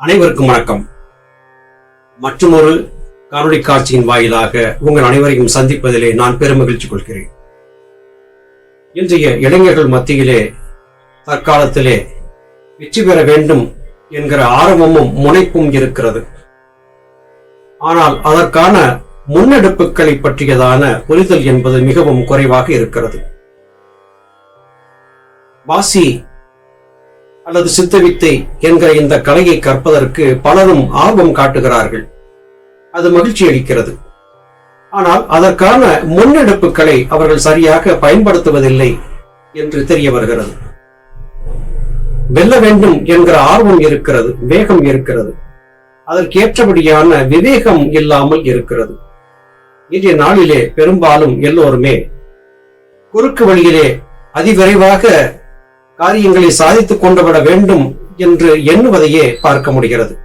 அனைவருக்கும் வணக்கம். மற்றொரு காணொலி காட்சியின் வாயிலாக உங்கள் அனைவரையும் சந்திப்பதிலே நான் பெருமகிழ்ச்சி கொள்கிறேன். இன்றைய இளைஞர்கள் மத்தியிலே தற்காலத்திலே வெற்றி பெற வேண்டும் என்கிற ஆர்வமும் முனைப்பும் இருக்கிறது. ஆனால் அதற்கான முன்னெடுப்புகளை பற்றியதான புரிதல் என்பது மிகவும் குறைவாக இருக்கிறது. வாசி அல்லது சித்தவித்தை என்கிற இந்த கலையை கற்பதற்கு பலரும் ஆர்வம் காட்டுகிறார்கள். அது மகிழ்ச்சி அளிக்கிறது. ஆனால் அதற்கான முன்னெடுப்புகளை அவர்கள் சரியாக பயன்படுத்துவதில்லை என்று தெரிய வருகிறது. வெல்ல வேண்டும் என்கிற ஆர்வம் இருக்கிறது வேகம் இருக்கிறது. அதற்கேற்றபடியான விவேகம் இல்லாமல் இருக்கிறது. இன்றைய நாளிலே பெரும்பாலும் எல்லோருமே குறுக்கு வழியிலே அதிவிரைவாக காரியங்களை சாதித்துக் கொண்டு விட வேண்டும் என்று எண்ணுவதையே பார்க்க முடிகிறது.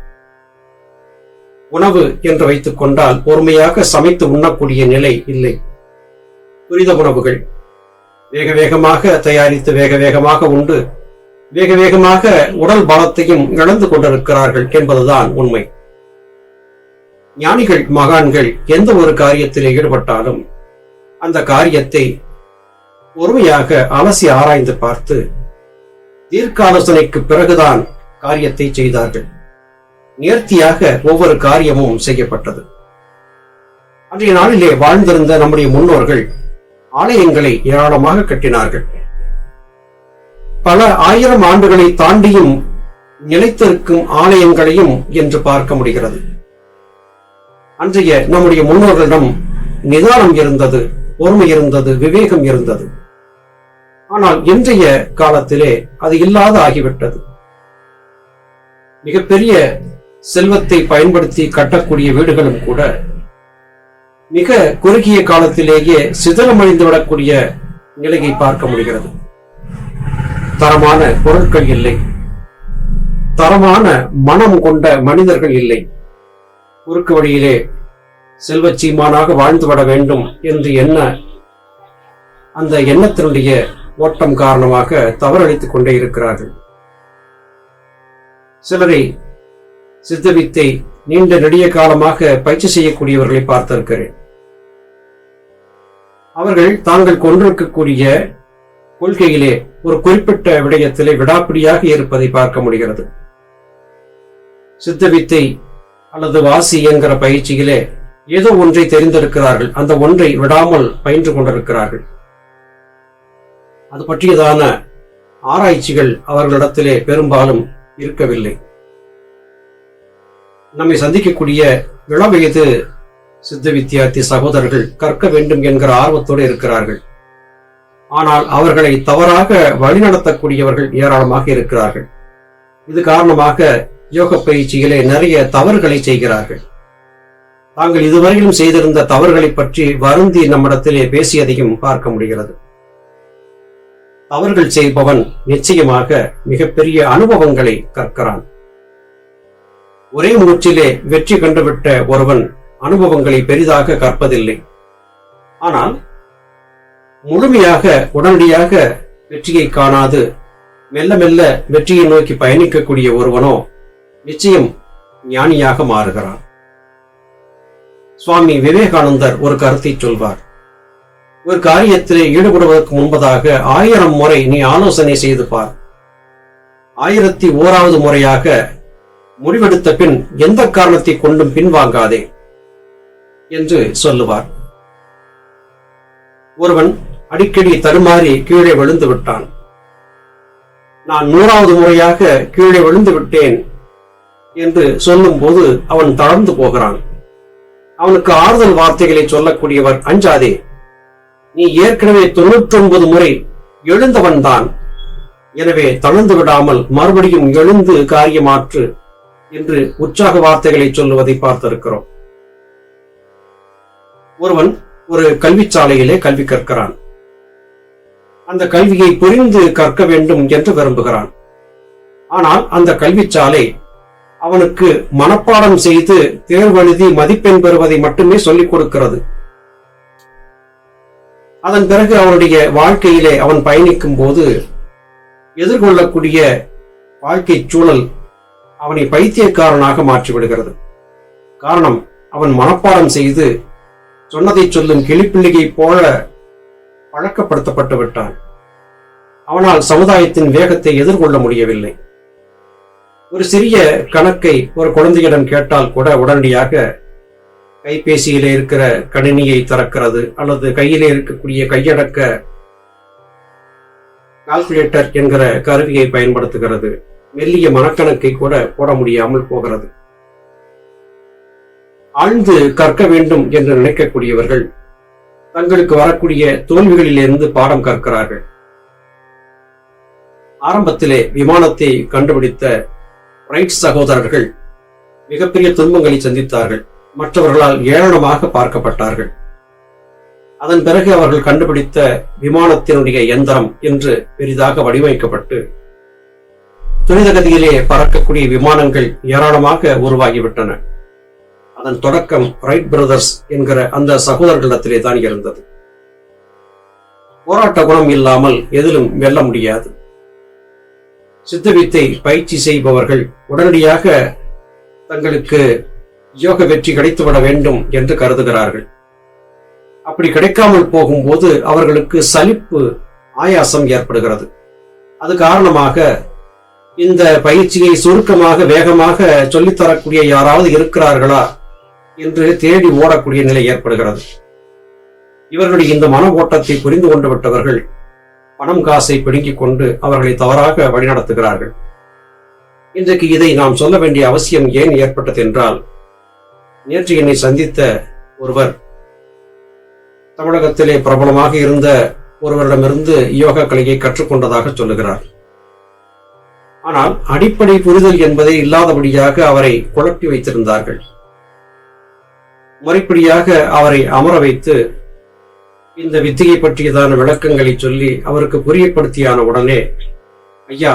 உணவு என்று வைத்துக் கொண்டால் பொறுமையாக சமைத்து உண்ணக்கூடிய நிலை இல்லை. துரித உணவுகள் வேக வேகமாக தயாரித்து வேக வேகமாக உண்டு. வேக வேகமாக உடல் பலத்தையும் இழந்து கொண்டிருக்கிறார்கள் என்பதுதான் உண்மை. ஞானிகள் மகான்கள் எந்த ஒரு காரியத்தில் ஈடுபட்டாலும் அந்த காரியத்தை பொறுமையாக அலசி ஆராய்ந்து பார்த்து தீர்க்க ஆலோசனைக்கு பிறகுதான் காரியத்தை செய்தார்கள். நேர்த்தியாக ஒவ்வொரு காரியமும் செய்யப்பட்டது. அன்றைய நாளிலே வாழ்ந்திருந்த நம்முடைய முன்னோர்கள் ஆலயங்களை ஏராளமாக கட்டினார்கள். பல ஆயிரம் ஆண்டுகளை தாண்டியும் நிலைத்திருக்கும் ஆலயங்களையும் என்று பார்க்க முடிகிறது. அன்றைய நம்முடைய முன்னோர்களிடம் நிதானம் இருந்தது பொறுமை இருந்தது விவேகம் இருந்தது. ஆனால் இன்றைய காலத்திலே அது இல்லாத ஆகிவிட்டது. மிகப்பெரிய செல்வத்தை பயன்படுத்தி கட்டக்கூடிய வீடுகளும் கூட மிக குறுகிய காலத்திலேயே சிதறமடைந்து விடக்கூடிய நிலையை பார்க்க முடிகிறது. தரமான பொருட்கள் இல்லை. தரமான மனம் கொண்ட மனிதர்கள் இல்லை. குறுக்கு வழியிலே செல்வச்சீமானாக வாழ்ந்துவிட வேண்டும் என்று எண்ண அந்த எண்ணத்தினுடைய ஓட்டம் காரணமாக தவறளித்துக் கொண்டே இருக்கிறார்கள். சிலரை சித்தவித்தை நீண்ட நெடிய காலமாக பயிற்சி செய்யக்கூடியவர்களை பார்த்திருக்கிறேன். அவர்கள் தாங்கள் கொண்டிருக்கக்கூடிய கொள்கையிலே ஒரு குறிப்பிட்ட விடயத்திலே விடாப்பிடியாக இருப்பதை பார்க்க முடிகிறது. சித்தவித்தை அல்லது வாசி என்கிற பயிற்சியிலே ஏதோ ஒன்றை தெரிந்திருக்கிறார்கள். அந்த ஒன்றை விடாமல் பயின்று கொண்டிருக்கிறார்கள். அது பற்றியதான ஆராய்ச்சிகள் அவர்களிடத்திலே பெரும்பாலும் இருக்கவில்லை. நம்மை சந்திக்கக்கூடிய இளவயது சித்த வித்தியார்த்தி சகோதரர்கள் கற்க வேண்டும் என்கிற ஆர்வத்தோடு இருக்கிறார்கள். ஆனால் அவர்களை தவறாக வழிநடத்தக்கூடியவர்கள் ஏராளமாக இருக்கிறார்கள். இது காரணமாக யோக பயிற்சியிலே நிறைய தவறுகளை செய்கிறார்கள். தாங்கள் இதுவரையிலும் செய்திருந்த தவறுகளை பற்றி வருந்தி நம்மிடத்திலே பேசியதையும் பார்க்க முடிகிறது. தவறுகள் செய்பவன் நிச்சயமாக மிகப்பெரிய அனுபவங்களை கற்கிறான். ஒரே மூச்சிலே வெற்றி கண்டுவிட்ட ஒருவன் அனுபவங்களை பெரிதாக கற்பதில்லை. ஆனால் முழுமையாக உடனடியாக வெற்றியை காணாது மெல்ல மெல்ல வெற்றியை நோக்கி பயணிக்கக்கூடிய ஒருவனோ நிச்சயம் ஞானியாக மாறுகிறான். சுவாமி விவேகானந்தர் ஒரு கருத்தை சொல்வார். ஒரு காரியத்திலே ஈடுபடுவதற்கு முன்பதாக ஆயிரம் முறை நீ ஆலோசனை செய்து பார். ஆயிரத்தி ஓராவது முறையாக முடிவெடுத்த பின் எந்த காரணத்தை கொண்டும் பின்வாங்காதே என்று சொல்லுவார். ஒருவன் அடிக்கடி தருமாறி கீழே விழுந்து விட்டான். நான் நூறாவது முறையாக கீழே விழுந்து விட்டேன் என்று சொல்லும் போது அவன் தளர்ந்து போகிறான். அவனுக்கு ஆறுதல் வார்த்தைகளை சொல்லக்கூடியவர் அஞ்சாதே. நீ ஏற்கனவே தொண்ணூற்றி ஒன்பது முறை எழுந்தவன் தான். எனவே தளர்ந்து விடாமல் மறுபடியும் எழுந்து காரியமாற்று என்று உற்சாக வார்த்தைகளை சொல்லுவதை பார்த்திருக்கிறோம். ஒருவன் ஒரு கல்விச்சாலையிலே கல்வி கற்கிறான். அந்த கல்வியை புரிந்து கற்க வேண்டும் என்று விரும்புகிறான். ஆனால் அந்த கல்விச்சாலை அவனுக்கு மனப்பாடம் செய்து தேர்வெழுதி மதிப்பெண் பெறுவதை மட்டுமே சொல்லிக் கொடுக்கிறது. அதன் பிறகு அவனுடைய வாழ்க்கையிலே அவன் பயணிக்கும் போது எதிர்கொள்ளக்கூடிய வாழ்க்கை சூழல் அவனை பைத்தியக்காரனாக மாற்றிவிடுகிறது. காரணம் அவன் மனப்பாடம் செய்து சொன்னதை சொல்லும் கிளிப்பிள்ளையை போல பழக்கப்படுத்தப்பட்டு விட்டான் அவனால் சமுதாயத்தின் வேகத்தை எதிர்கொள்ள முடியவில்லை. ஒரு சிறிய கணக்கை ஒரு குழந்தையிடம் கேட்டால் கூட உடனடியாக கைபேசியில இருக்கிற கணினியை திறக்கிறது அல்லது கையில இருக்கக்கூடிய கையடக்க கால்குலேட்டர் என்கிற கருவியை பயன்படுத்துகிறது. மெல்லிய மனக்கணக்கை கூட போட முடியாமல் போகிறது. ஆழ்ந்து கற்க வேண்டும் என்று நினைக்கக்கூடியவர்கள் தங்களுக்கு வரக்கூடிய தோல்விகளிலிருந்து பாடம் கற்கிறார்கள். ஆரம்பத்திலே விமானத்தை கண்டுபிடித்த ரைட் சகோதரர்கள் மிகப்பெரிய துன்பங்களை சந்தித்தார்கள். மற்றவர்களால் ஏளனமாக பார்க்கப்பட்டார்கள். அதன் பிறகு அவர்கள் கண்டுபிடித்த விமானத்தினுடைய எந்திரம் என்று பெரிதாக வடிவமைக்கப்பட்டு துரித கதியிலே பறக்கக்கூடிய விமானங்கள் ஏராளமாக உருவாகிவிட்டன. அதன் தொடக்கம் ரைட் பிரதர்ஸ் என்கிற அந்த சகோதரர்களிடத்திலே தான் இருந்தது. போராட்ட குணம் இல்லாமல் எதிலும் வெல்ல முடியாது. சித்தவித்தை பயிற்சி செய்பவர்கள் உடனடியாக தங்களுக்கு யோக வெற்றி கிடைத்துவிட வேண்டும் என்று கருதுகிறார்கள். அப்படி கிடைக்காமல் போகும்போது அவர்களுக்கு சலிப்பு ஆயாசம் ஏற்படுகிறது. அது காரணமாக இந்த பயிற்சியை சுருக்கமாக வேகமாக சொல்லித்தரக்கூடிய யாராவது இருக்கிறார்களா என்று தேடி ஓடக்கூடிய நிலை ஏற்படுகிறது. இவர்களுடைய இந்த மன ஓட்டத்தை புரிந்து கொண்டு விட்டவர்கள் பணம் காசை பிடுங்கிக் கொண்டு அவர்களை தவறாக வழிநடத்துகிறார்கள். இன்றைக்கு இதை நாம் சொல்ல வேண்டிய அவசியம் ஏன் ஏற்பட்டது என்றால் நேற்று என்னை சந்தித்த ஒருவர் தமிழகத்திலே பிரபலமாக இருந்த ஒருவரிடமிருந்து யோகா கலையை கற்றுக்கொண்டதாக சொல்லுகிறார். ஆனால் அடிப்படை புரிதல் என்பதை இல்லாதபடியாக அவரை குழப்பி வைத்திருந்தார்கள். முறைப்படியாக அவரை அமர வைத்து இந்த வித்தியை பற்றியதான விளக்கங்களை சொல்லி அவருக்கு புரியப்படுத்தியான உடனே ஐயா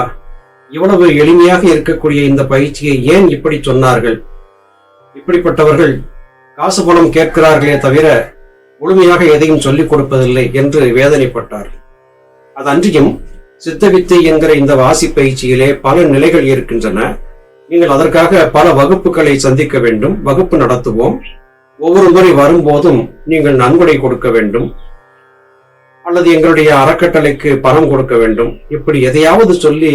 இவ்வளவு எளிமையாக இருக்கக்கூடிய இந்த பயிற்சியை ஏன் இப்படி சொன்னார்கள்? இப்படிப்பட்டவர்கள் காசு பணம் கேட்கிறார்களே தவிர முழுமையாக எதையும் சொல்லிக் கொடுப்பதில்லை என்று வேதனைப்பட்டார் அது அன்றியும் சித்தவித்தை என்கிற இந்த வாசி பயிற்சியிலே பல நிலைகள் இருக்கின்றன. நீங்கள் அதற்காக பல வகுப்புகளை சந்திக்க வேண்டும் வகுப்பு நடத்துவோம். ஒவ்வொரு முறை வரும்போதும் நீங்கள் நன்கொடை கொடுக்க வேண்டும். அல்லது எங்களுடைய அறக்கட்டளைக்கு பணம் கொடுக்க வேண்டும். இப்படி எதையாவது சொல்லி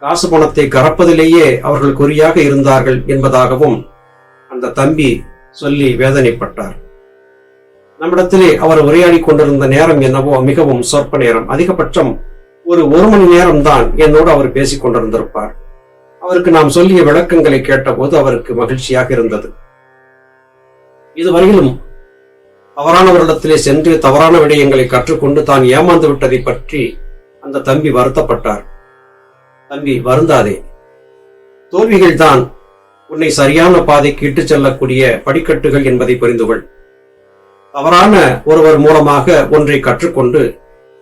காசு பணத்தை கறப்பதிலேயே அவர்கள் குறியாக இருந்தார்கள் என்பதாகவும் அந்த தம்பி சொல்லி வேதனைப்பட்டார். நம்மிடத்திலே அவர் உரையாடி கொண்டிருந்த நேரம் என்னவோ மிகவும் சொற்ப நேரம். அதிகபட்சம் ஒரு ஒரு மணி நேரம் தான் என்னோடு அவர் பேசிக் கொண்டிருந்திருப்பார். அவருக்கு நாம் சொல்லிய விளக்கங்களை கேட்டபோது அவருக்கு மகிழ்ச்சியாக இருந்தது. இதுவரையிலும் தவறானவரிடத்திலே சென்று தவறான விடயங்களை கற்றுக்கொண்டு தான் ஏமாந்து விட்டதை பற்றி அந்த தம்பி வருத்தப்பட்டார். தம்பி வருந்தாதே. தோல்விகள் தான் உன்னை சரியான பாதைக்கு இட்டுச் செல்லக்கூடிய படிக்கட்டுகள் என்பதை புரிந்துகொள். தவறான ஒருவர் மூலமாக ஒன்றை கற்றுக்கொண்டு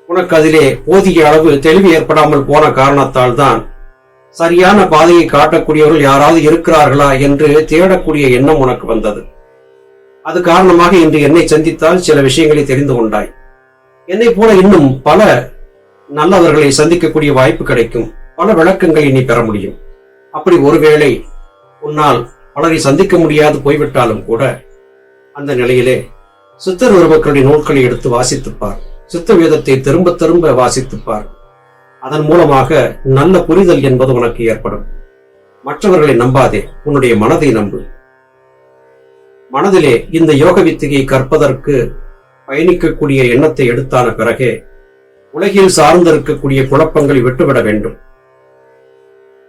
உனக்கு அதிலே போதிய அளவு தெளிவு ஏற்படாமல் போன காரணத்தால் தான் சரியான பாதையை காட்டக்கூடியவர்கள் யாராவது இருக்கிறார்களா என்று தேடக்கூடிய எண்ணம் உனக்கு வந்தது. அது காரணமாக இன்று என்னை சந்தித்தால் சில விஷயங்களை தெரிந்து கொண்டாய். என்னை போல இன்னும் பல நல்லவர்களை சந்திக்கக்கூடிய வாய்ப்பு கிடைக்கும். பல விளக்கங்களை நீ பெற முடியும். அப்படி ஒருவேளை உன்னால் பலரை சந்திக்க முடியாது போய்விட்டாலும் கூட அந்த நிலையிலே சித்தர் உருவக்களுடைய நூல்களை எடுத்து வாசித்துப்பார். சித்த வேதத்தை திரும்ப திரும்ப வாசித்துப்பார். அதன் மூலமாக நல்ல புரிதல் என்பது உனக்கு ஏற்படும். மற்றவர்களை நம்பாதே உன்னுடைய மனதை நம்பு. மனதிலே இந்த யோக வித்தியை கற்பதற்கு பயணிக்கக்கூடிய எண்ணத்தை எடுத்தான பிறகே உலகில் சார்ந்திருக்கக்கூடிய குழப்பங்களை விட்டுவிட வேண்டும்.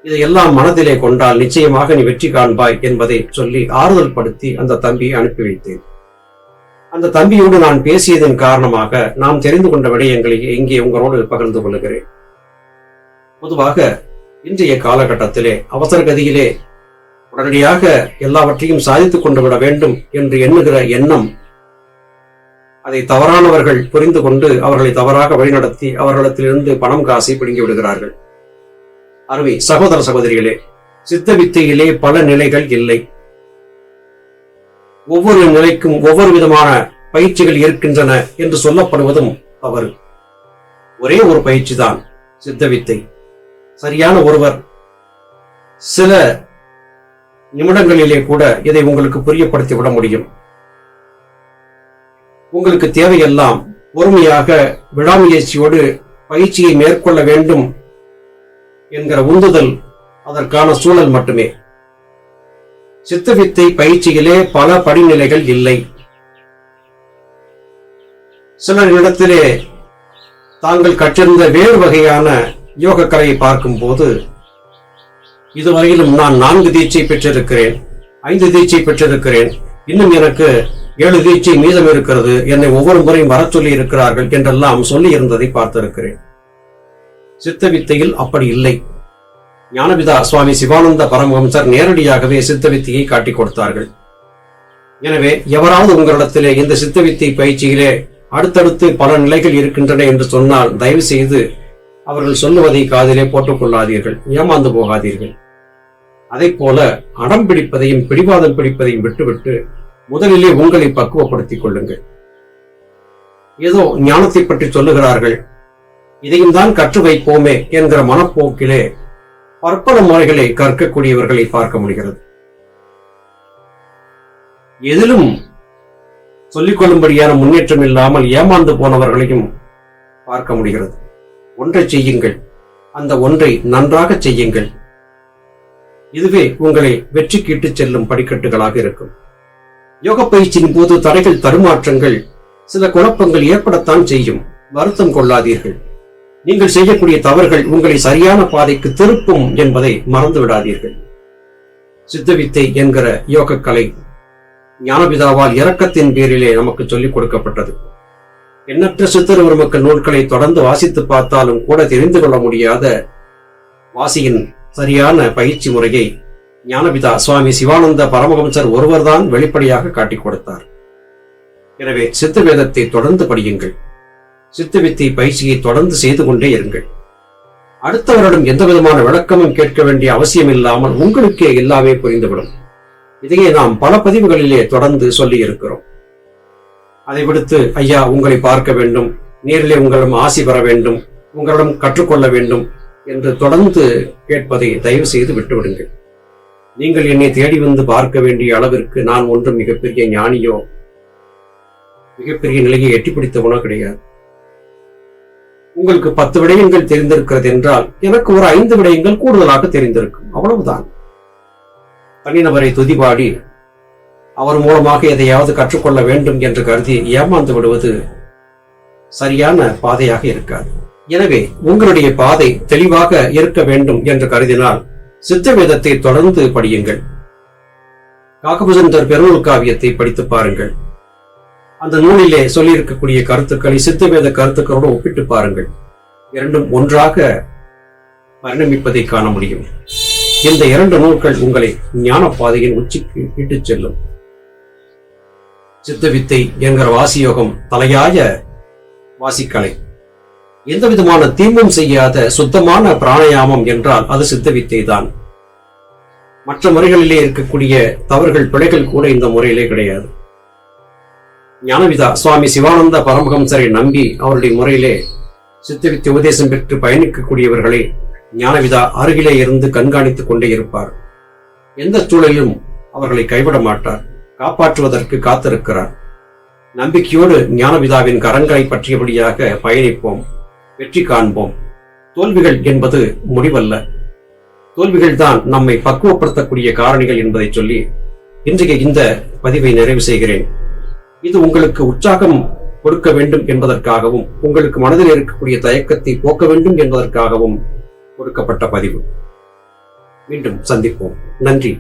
இதையெல்லாம் மனதிலே கொண்டால் நிச்சயமாக நீ வெற்றி காண்பாய் என்பதை சொல்லி ஆறுதல் படுத்தி அந்த தம்பியை அனுப்பி வைத்தேன். அந்த தம்பியோடு நான் பேசியதன் காரணமாக நாம் தெரிந்து கொண்ட விடயங்களை இங்கே உங்களோடு பகிர்ந்து கொள்கிறேன். பொதுவாக இன்றைய காலகட்டத்திலே அவசர கதியிலே உடனடியாக எல்லாவற்றையும் சாதித்துக் கொண்டு விட வேண்டும் என்று எண்ணுகிற எண்ணம் அதை தவறானவர்கள் புரிந்து கொண்டு அவர்களை தவறாக வழிநடத்தி அவர்களிடத்திலிருந்து பணம் காசை பிடுங்கி விடுகிறார்கள். அருமை சகோதர சகோதரிகளே சித்த வித்தையிலே பல நிலைகள் இல்லை. ஒவ்வொரு நிலைக்கும் ஒவ்வொரு விதமான பயிற்சிகள் இருக்கின்றன என்று சொல்லப்படுவதும் தவறு. ஒரே ஒரு பயிற்சி தான் சித்த வித்தை சரியான ஒருவர் சில நிமிடங்களிலே கூட இதை உங்களுக்கு புரியப்படுத்தி விட முடியும். உங்களுக்கு தேவையெல்லாம் பொறுமையாக விடாமுயற்சியோடு பயிற்சியை மேற்கொள்ள வேண்டும் என்கிற உந்துதல் அதற்கான சூழல் மட்டுமே. சித்தவித்தை பயிற்சியிலே பல படிநிலைகள் இல்லை. சிலரிடத்திலே தாங்கள் கற்றிருந்த வேறு வகையான யோக கலையை பார்க்கும் போது இதுவரையிலும் நான் நான்கு தீட்சை பெற்றிருக்கிறேன் ஐந்து தீட்சை பெற்றிருக்கிறேன் இன்னும் எனக்கு ஏழு தீட்சை மீதம் இருக்கிறது என்னை ஒவ்வொரு முறையும் வர சொல்லி இருக்கிறார்கள் என்றெல்லாம் சொல்லி இருந்ததை பார்த்திருக்கிறேன். சித்த வித்தையில் அப்படி இல்லை. ஞானபிதா சுவாமி சிவானந்த பரமஹம்சர் நேரடியாகவே சித்த வித்தையை காட்டிக் கொடுத்தார்கள். எனவே எவராவது உங்களிடத்திலே இந்த சித்த வித்தை பயிற்சியிலே அடுத்தடுத்து பல நிலைகள் இருக்கின்றன என்று சொன்னால் தயவு செய்து அவர்கள் சொல்லுவதை காதிலே போட்டுக் கொள்ளாதீர்கள் ஏமாந்து போகாதீர்கள். அதை போல அடம் பிடிப்பதையும் பிடிவாதம் பிடிப்பதையும் விட்டுவிட்டு முதலிலே உங்களை பக்குவப்படுத்திக் கொள்ளுங்கள். ஏதோ ஞானத்தை பற்றி சொல்லுகிறார்கள் இதையும் தான் கற்று வைப்போமே என்கிற மனப்போக்கிலே பற்பல முறைகளை கற்கக்கூடியவர்களை பார்க்க முடிகிறது. எதிலும் சொல்லிக்கொள்ளும்படியான முன்னேற்றம் இல்லாமல் ஏமாந்து போனவர்களையும் பார்க்க முடிகிறது. ஒன்றை செய்யுங்கள் அந்த ஒன்றை நன்றாக செய்யுங்கள். இதுவே உங்களை வெற்றிக்கு இட்டுச் செல்லும் படிக்கட்டுகளாக இருக்கும். யோக பயிற்சியின் போது தடைகள் தடுமாற்றங்கள் சில குழப்பங்கள் ஏற்படத்தான் செய்யும். வருத்தம் கொள்ளாதீர்கள். நீங்கள் செய்யக்கூடிய தவறுகள் உங்களை சரியான பாதைக்கு திருப்பும் என்பதை மறந்து விடாதீர்கள் சித்தவித்தை என்கிற யோக கலை ஞானபிதாவால் இரக்கத்தின் பேரிலே நமக்கு சொல்லிக் கொடுக்கப்பட்டது. எண்ணற்ற சித்தர் மக்கள் நூல்களை தொடர்ந்து வாசித்து பார்த்தாலும் கூட தெரிந்து கொள்ள முடியாத வாசியின் சரியான பயிற்சி முறையை ஞானபிதா சுவாமி சிவானந்த பரமஹம்சர் ஒருவர்தான் வெளிப்படையாக காட்டிக் கொடுத்தார். எனவே சித்த வேதத்தை தொடர்ந்து படியுங்கள். சித்த வித்தை பயிற்சியை தொடர்ந்து செய்து கொண்டே இருங்கள். அடுத்தவரிடம் எந்த விதமான விளக்கமும் கேட்க வேண்டிய அவசியம் இல்லாமல் உங்களுக்கே எல்லாமே புரிந்துவிடும். இதையே நாம் பல பதிவுகளிலே தொடர்ந்து சொல்லி இருக்கிறோம். அதை விடுத்து ஐயா உங்களை பார்க்க வேண்டும். நேரிலே உங்களிடம் ஆசி பெற வேண்டும். உங்களிடம் கற்றுக்கொள்ள வேண்டும் என்று தொடர்ந்து கேட்பதை தயவு செய்து விட்டுவிடுங்கள். நீங்கள் என்னை தேடி வந்து பார்க்க வேண்டிய அளவிற்கு நான் ஒன்றும் மிகப்பெரிய ஞானியோ மிகப்பெரிய நிலையை எட்டிப்பிடித்தவனோ கிடையாது. உங்களுக்கு பத்து விடயங்கள் தெரிந்திருக்கிறது என்றால் எனக்கு ஒரு ஐந்து விடயங்கள் கூடுதலாக தெரிந்திருக்கும். அவ்வளவுதான். தனிநபரை துதிபாடி அவர் மூலமாக எதையாவது கற்றுக்கொள்ள வேண்டும் என்று கருதி ஏமாந்து விடுவது சரியான பாதையாக இருக்காது. எனவே உங்களுடைய பாதை தெளிவாக இருக்க வேண்டும் என்று கருதினால் சித்த வேதத்தை தொடர்ந்து படியுங்கள். காகபுஜந்தர் பெருநூல் காவியத்தை படித்து பாருங்கள். அந்த நூலிலே சொல்லியிருக்கக்கூடிய கருத்துக்களை சித்தவேத கருத்துக்களோடு ஒப்பிட்டு பாருங்கள். இரண்டும் ஒன்றாக பரிணமிப்பதை காண முடியும். இந்த இரண்டு நூல்கள் உங்களை ஞான பாதையின் உச்சிக்கு இட்டுச் செல்லும். சித்த வித்தை என்கிற வாசியோகம் தலையாய வாசிக்கலை. எந்த விதமான தீமும் செய்யாத சுத்தமான பிராணயாமம் என்றால் அது சித்த வித்தை தான் மற்ற முறைகளிலே இருக்கக்கூடிய தவறுகள் பிழைகள் கூட இந்த முறையிலே கிடையாது. ஞானவிதா சுவாமி சிவானந்த பரமஹம்சரை நம்பி அவருடைய முறையிலே சித்தவித்தை உபதேசம் பெற்று பயணிக்கக்கூடியவர்களை ஞானவிதா அருகிலே இருந்து கண்காணித்துக் கொண்டே இருப்பார். எந்த சூழலிலும் அவர்களை கைவிட மாட்டார். காப்பாற்றுவதற்கு காத்திருக்கிறார். நம்பிக்கையோடு ஞானவிதாவின் கரங்களை பற்றியபடியாக பயணிப்போம். வெற்றி காண்போம். தோல்விகள் என்பது முடிவல்ல. தோல்விகள் தான் நம்மை பக்குவப்படுத்தக்கூடிய காரணிகள் என்பதை சொல்லி இன்றைய இந்த பதிவை நிறைவு செய்கிறேன். இது உங்களுக்கு உற்சாகம் கொடுக்க வேண்டும் என்பதற்காகவும் உங்களுக்கு மனதில் இருக்கக்கூடிய தயக்கத்தை போக்க வேண்டும் என்பதற்காகவும் கொடுக்கப்பட்ட பதிவு. மீண்டும் சந்திப்போம். நன்றி.